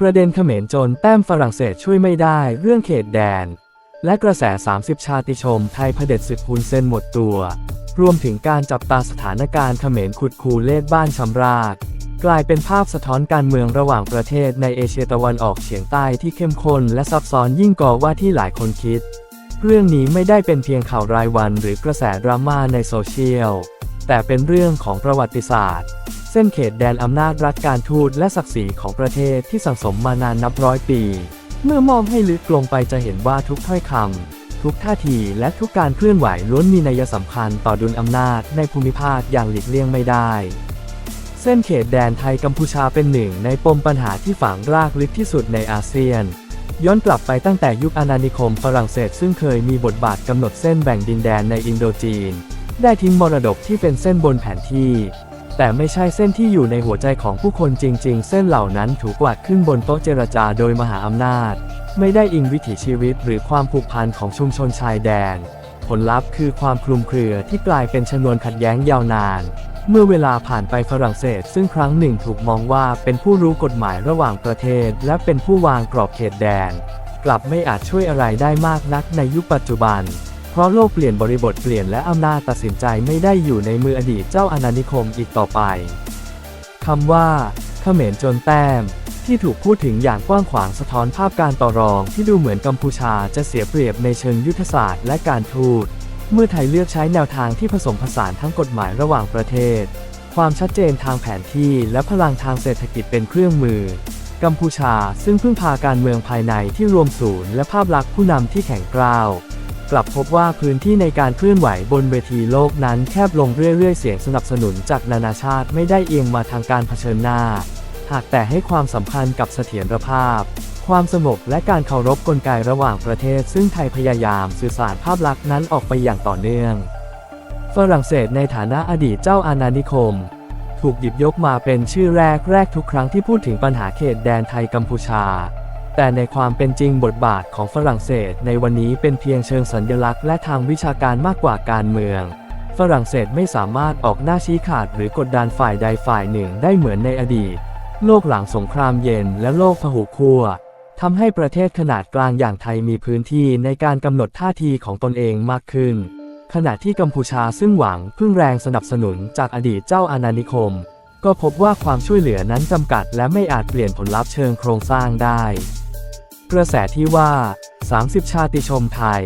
ประเด็นเขมรจนแต้มฝรั่งเศสช่วยไม่ได้เรื่องเขตแดน และกระแส 30 ชาติชมไทยเผด็จศึกฮุนเซนหมดตัว รวมถึงการจับตาสถานการณ์เขมรขุดคูเลศบ้านชำราก กลายเป็นภาพสะท้อนการเมืองระหว่างประเทศในเอเชียตะวันออกเฉียงใต้ที่เข้มข้นและซับซ้อนยิ่งกว่าที่หลายคนคิด เรื่องนี้ไม่ได้เป็นเพียงข่าวรายวันหรือกระแสดราม่าในโซเชียลแต่เป็นเรื่องของประวัติศาสตร์ ส้นเขตแดนอำนาจรัฐการทูตและศักดิ์ศรีของประเทศที่สังสมมานานนับร้อยปี เมื่อมองให้ลึกลงไปจะเห็นว่าทุกถ้อยคำ ทุกท่าทีและทุกการเคลื่อนไหวล้วนมีนัยสำคัญต่อดุลอำนาจในภูมิภาคอย่างหลีกเลี่ยงไม่ได้ เส้นเขตแดนไทยกัมพูชาเป็นหนึ่งในปมปัญหาที่ฝังรากลึกที่สุดในอาเซียน ย้อนกลับไปตั้งแต่ยุคอาณานิคมฝรั่งเศสซึ่งเคยมีบทบาทกำหนดเส้นแบ่งดินแดนในอินโดจีน ได้ทิ้งมรดกที่เป็นเส้นบนแผนที่ แต่ไม่ใช่เส้นที่อยู่ในหัวใจของผู้คนจริง ๆ เส้นเหล่านั้นถูกกวาดขึ้นบนโต๊ะเจรจาโดยมหาอำนาจ ไม่ได้อิงวิถีชีวิตหรือความผูกพันของชุมชนชายแดน ผลลัพธ์คือความคลุมเครือที่กลายเป็นชนวนขัดแย้งยาวนาน เมื่อเวลาผ่านไปฝรั่งเศส ซึ่งครั้งหนึ่งถูกมองว่าเป็นผู้รู้กฎหมายระหว่างประเทศ และเป็นผู้วางกรอบเขตแดน กลับไม่อาจช่วยอะไรได้มากนักในยุคปัจจุบัน เพราะโลกเปลี่ยนบริบทเปลี่ยนและอำนาจตัดสินใจไม่ได้อยู่ในมืออดีตเจ้าอาณานิคมอีกต่อไปคำว่าเขมรจนแต้ม ที่ถูกพูดถึงอย่างกว้างขวางสะท้อนภาพการต่อรองที่ดูเหมือนกัมพูชาจะเสียเปรียบในเชิงยุทธศาสตร์และการทูต เมื่อไทยเลือกใช้แนวทางที่ผสมผสานทั้งกฎหมายระหว่างประเทศ ความชัดเจนทางแผนที่และพลังทางเศรษฐกิจเป็นเครื่องมือ กัมพูชาซึ่งพึ่งพาการเมืองภายในที่รวมศูนย์และภาพลักษณ์ผู้นำที่แข็งกร้าว กลับพบว่าพื้นที่ในการเคลื่อนไหวบนเวทีโลกนั้นแคบลงเรื่อยๆ เสียงสนับสนุนจากนานาชาติไม่ได้เอียงมาทางการเผชิญหน้า หากแต่ให้ความสำคัญกับเสถียรภาพ ความสงบและการเคารพกลไกระหว่างประเทศ ซึ่งไทยพยายามสื่อสารภาพลักษณ์นั้นออกไปอย่างต่อเนื่อง ฝรั่งเศสในฐานะอดีตเจ้าอาณานิคม ถูกหยิบยกมาเป็นชื่อแรกแรกทุกครั้งที่พูดถึงปัญหาเขตแดนไทยกัมพูชา แต่ในความเป็นจริงบทบาทของฝรั่งเศสในวันนี้เป็นเพียงเชิงสัญลักษณ์และทางวิชาการมากกว่าการเมือง ฝรั่งเศสไม่สามารถออกหน้าชี้ขาดหรือกดดันฝ่ายใดฝ่ายหนึ่งได้เหมือนในอดีต โลกหลังสงครามเย็นและโลกพหุขั้วทำให้ประเทศขนาดกลางอย่างไทยมีพื้นที่ในการกำหนดท่าทีของตนเองมากขึ้น ขณะที่กัมพูชาซึ่งหวังพึ่งแรงสนับสนุนจากอดีตเจ้าอาณานิคม ก็พบว่าความช่วยเหลือนั้นจำกัดและไม่อาจเปลี่ยนผลลัพธ์เชิงโครงสร้างได้ กระแสที่ว่า 30 ชาติชมไทย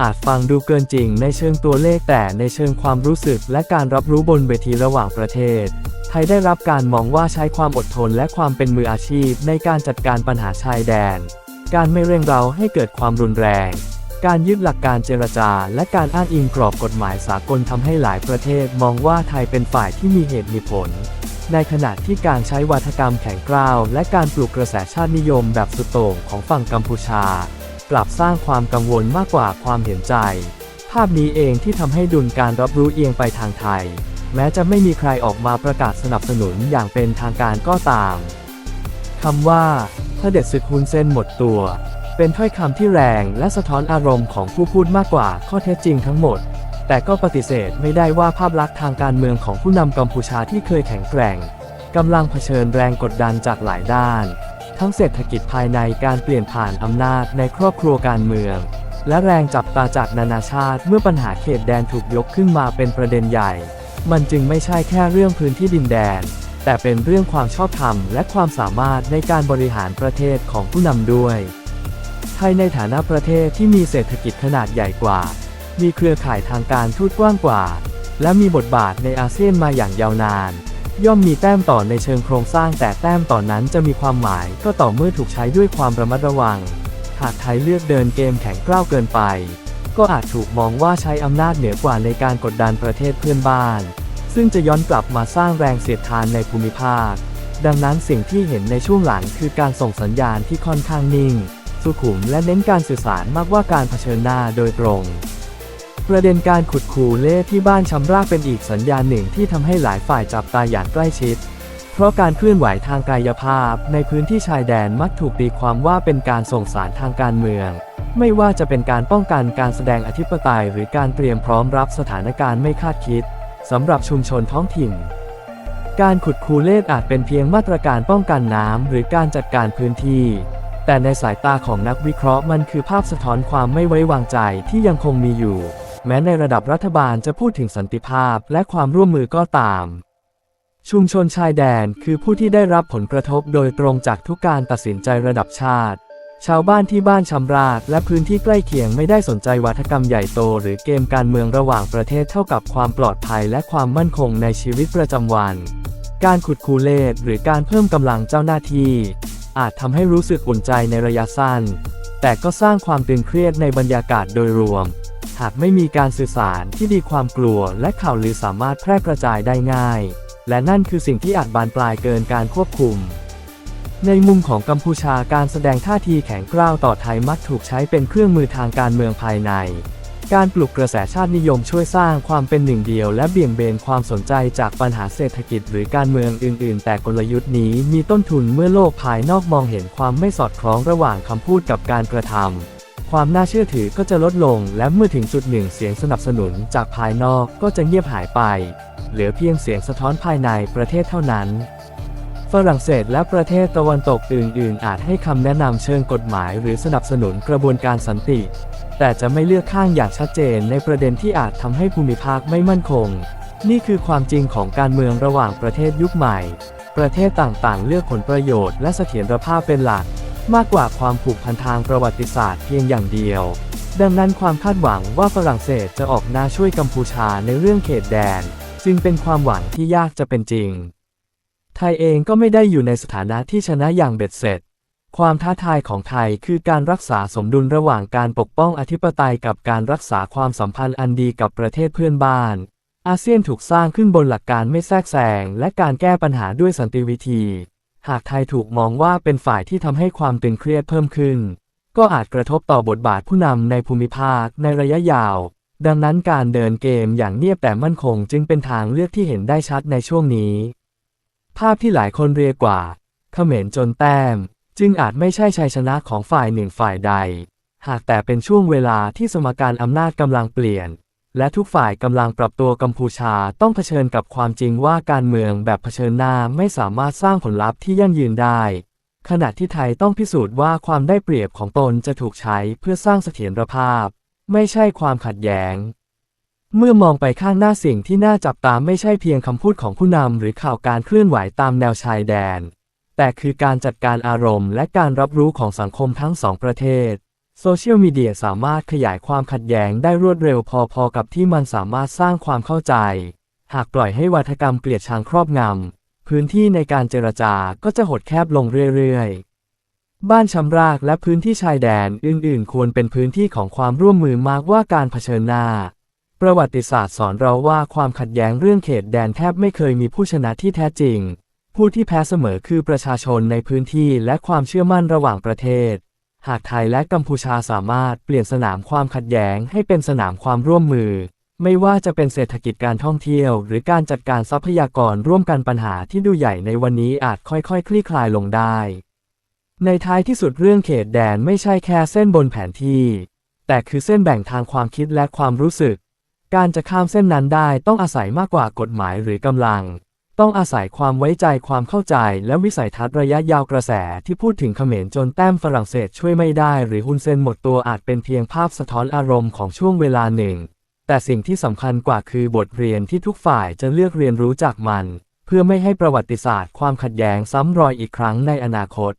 อาจฟังดูเกินจริงในเชิงตัวเลขแต่ในเชิงความรู้สึกและการรับรู้บนเวทีระหว่างประเทศ ไทยได้รับการมองว่าใช้ความอดทนและความเป็นมืออาชีพในการจัดการปัญหาชายแดน การไม่เร่งเร้าให้เกิดความรุนแรง การยึดหลักการเจรจา และการอ้างอิงกรอบกฎหมายสากลทำให้หลายประเทศมองว่าไทยเป็นฝ่ายที่มีเหตุมีผล ในขณะที่การใช้วัฒกรรมแข็งกร้าว และการปลุกกระแสชาตินิยมแบบสุดโต่งของฝั่งกัมพูชา กลับสร้างความกังวลมากกว่าความเห็นใจ ภาพนี้เองที่ทำให้ดุลการรับรู้เอียงไปทางไทย แม้จะไม่มีใครออกมาประกาศสนับสนุนอย่างเป็นทางการก็ตามคำว่าเผด็จศึกฮุนเซนหมดตัว เป็นถ้อยคำที่แรงและสะท้อนอารมณ์ของผู้พูดมากกว่าข้อเท็จจริงทั้งหมด แต่ก็ปฏิเสธไม่ได้ว่าภาพลักษณ์ทางการเมืองของผู้นำกัมพูชาที่เคยแข็งแกร่งกำลังเผชิญแรงกดดันจากหลายด้าน ทั้งเศรษฐกิจภายในการเปลี่ยนผ่านอำนาจในครอบครัวการเมือง และแรงจับตาจากนานาชาติเมื่อปัญหาเขตแดนถูกยกขึ้นมาเป็นประเด็นใหญ่ มันจึงไม่ใช่แค่เรื่องพื้นที่ดินแดน แต่เป็นเรื่องความชอบธรรมและความสามารถในการบริหารประเทศของผู้นำด้วย ไทยในฐานะประเทศที่มีเศรษฐกิจขนาดใหญ่กว่า มีเครือข่ายทางการทูตกว้างกว่า และมีบทบาทในอาเซียนมาอย่างยาวนาน ย่อมมีแต้มต่อในเชิงโครงสร้างแต่แต้มต่อนนั้นจะมีความหมายก็ต่อเมื่อถูกใช้ด้วยความระมัดระวัง หากไทยเลือกเดินเกมแข็งกร้าวเกินไป ก็อาจถูกมองว่าใช้อำนาจเหนือกว่าในการกดดันประเทศเพื่อนบ้าน ซึ่งจะย้อนกลับมาสร้างแรงเสียดทานในภูมิภาค ดังนั้นสิ่งที่เห็นในช่วงหลังคือการส่งสัญญาณที่ค่อนข้างนิ่ง สุขุมและเน้นการสื่อสารมากกว่าการเผชิญหน้าโดยตรง ประเด็นการขุดคูเล่ที่บ้านชำรากเป็นอีกสัญญาณหนึ่งที่ทำให้หลายฝ่ายจับตาอย่างใกล้ชิด เพราะการเคลื่อนไหวทางกายภาพในพื้นที่ชายแดนมักถูกตีความว่าเป็นการส่งสารทางการเมือง ไม่ว่าจะเป็นการป้องกันการแสดงอธิปไตยหรือการเตรียมพร้อมรับสถานการณ์ไม่คาดคิดสำหรับชุมชนท้องถิ่น การขุดคูเลตอาจเป็นเพียงมาตรการป้องกันน้ำหรือการจัดการพื้นที่แต่ในสายตาของนักวิเคราะห์มันคือภาพสะท้อนความไม่ไว้วางใจที่ยังคงมีอยู่ แม้ในระดับรัฐบาลจะพูดถึงสันติภาพและความร่วมมือก็ตาม ชุมชนชายแดนคือผู้ที่ได้รับผลกระทบโดยตรงจากทุกการตัดสินใจระดับชาติ ชาวบ้านที่บ้านชำราบและพื้นที่ใกล้เคียงไม่ได้สนใจวัฒกรรมใหญ่โต หรือเกมการเมืองระหว่างประเทศเท่ากับความปลอดภัยและความมั่นคงในชีวิตประจำวัน การขุดคูเลตหรือการเพิ่มกำลังเจ้าหน้าที่ อาจทำให้รู้สึกอุ่นใจในระยะสั้น แต่ก็สร้างความตึงเครียดในบรรยากาศโดยรวม หากไม่มีการสื่อสารที่ดีความกลัวและข่าวลือสามารถแพร่กระจายได้ง่าย และนั่นคือสิ่งที่อาจบานปลายเกินการควบคุม ในมุมของกัมพูชาการแสดงท่าทีแข็งกร้าวต่อไทยมักถูกใช้เป็นเครื่องมือทางการเมืองภายใน การปลุกกระแสชาตินิยมช่วยสร้างความเป็นหนึ่งเดียว และเบี่ยงเบนความสนใจจากปัญหาเศรษฐกิจหรือการเมืองอื่น ๆ แต่กลยุทธ์นี้มีต้นทุนเมื่อโลกภายนอกมองเห็นความไม่สอดคล้องระหว่างคำพูดกับการกระทำ ความน่าเชื่อถือก็จะลดลง และเมื่อถึงจุดหนึ่งเสียงสนับสนุนจากภายนอกก็จะเงียบหายไป เหลือเพียงเสียงสะท้อนภายในประเทศเท่านั้น ฝรั่งเศสและประเทศตะวันตกอื่น ๆ อาจให้คำแนะนำเชิงกฎหมายหรือสนับสนุนกระบวนการสันติ แต่จะไม่เลือกข้างอย่างชัดเจนในประเด็นที่อาจทำให้ภูมิภาคไม่มั่นคง นี่คือความจริงของการเมืองระหว่างประเทศยุคใหม่ ประเทศต่างๆ เลือกผลประโยชน์และเสถียรภาพเป็นหลัก มากกว่าความผูกพันทางประวัติศาสตร์เพียงอย่างเดียว ดังนั้นความคาดหวังว่าฝรั่งเศสจะออกหน้าช่วยกัมพูชาในเรื่องเขตแดน จึงเป็นความหวังที่ยากจะเป็นจริง ไทยเองก็ไม่ได้อยู่ในสถานะที่ชนะอย่างเบ็ดเสร็จ ความท้าทายของไทยคือการรักษาสมดุลระหว่างการปกป้องอธิปไตยกับการรักษาความสัมพันธ์อันดีกับประเทศเพื่อนบ้านอาเซียนถูกสร้างขึ้นบนหลักการไม่แทรกแซงและการแก้ปัญหาด้วยสันติวิธี หากไทยถูกมองว่าเป็นฝ่ายที่ทำให้ความตึงเครียดเพิ่มขึ้น ก็อาจกระทบต่อบทบาทผู้นำในภูมิภาคในระยะยาว ดังนั้นการเดินเกมอย่างเงียบแต่มั่นคงจึงเป็นทางเลือกที่เห็นได้ชัดในช่วงนี้ ภาพที่หลายคนเรียกว่าเขมรจนแต้ม จึงอาจไม่ใช่ชัยชนะของฝ่ายหนึ่งฝ่ายใด หากแต่เป็นช่วงเวลาที่สมการอำนาจกำลังเปลี่ยน และทุกฝ่ายกำลังปรับตัวกัมพูชาต้องเผชิญกับความจริงว่าการเมืองแบบเผชิญหน้าไม่สามารถสร้างผลลัพธ์ที่ยั่งยืนได้ ขณะที่ไทยต้องพิสูจน์ว่าความได้เปรียบของตนจะถูกใช้เพื่อสร้างเสถียรภาพ ไม่ใช่ความขัดแย้ง เมื่อมองไปข้างหน้าสิ่งที่น่าจับตามไม่ใช่เพียงคำพูดของผู้นำหรือข่าวการเคลื่อนไหวตามแนวชายแดน แต่คือการจัดการอารมณ์และการรับรู้ของสังคมทั้งสองประเทศ โซเชียลมีเดียสามารถขยายความขัดแย้งได้รวดเร็วพอๆกับที่มันสามารถสร้างความเข้าใจ หากปล่อยให้วัฒกรรมเกลียดชังครอบงำ พื้นที่ในการเจรจาก็จะหดแคบลงเรื่อยๆ บ้านชำรากและพื้นที่ชายแดนอื่นๆ ควรเป็นพื้นที่ของความร่วมมือมากกว่าการเผชิญหน้า ประวัติศาสตร์สอนเราว่าความขัดแย้งเรื่องเขตแดนแทบไม่เคยมีผู้ชนะที่แท้จริง ผู้ที่แพ้เสมอคือประชาชนในพื้นที่และความเชื่อมั่นระหว่างประเทศ หากไทยและกัมพูชาสามารถเปลี่ยนสนามความขัดแย้งให้เป็นสนามความร่วมมือ ไม่ว่าจะเป็นเศรษฐกิจการท่องเที่ยว หรือการจัดการทรัพยากรร่วมกันปัญหาที่ดูใหญ่ในวันนี้อาจค่อยๆคลี่คลายลงได้ ในท้ายที่สุดเรื่องเขตแดนไม่ใช่แค่เส้นบนแผนที่ แต่คือเส้นแบ่งทางความคิดและความรู้สึก การจะข้ามเส้นนั้นได้ต้องอาศัยมากกว่ากฎหมายหรือกำลัง ต้องอาศัยความไว้ใจความเข้าใจ และวิสัยทัศน์ระยะยาวกระแสที่พูดถึงเขมรจนแต้มฝรั่งเศสช่วยไม่ได้ หรือฮุนเซนหมดตัวอาจเป็นเพียงภาพสะท้อนอารมณ์ของช่วงเวลาหนึ่ง แต่สิ่งที่สำคัญกว่าคือบทเรียนที่ทุกฝ่ายจะเลือกเรียนรู้จากมัน เพื่อไม่ให้ประวัติศาสตร์ความขัดแย้งซ้ำรอยอีกครั้งในอนาคต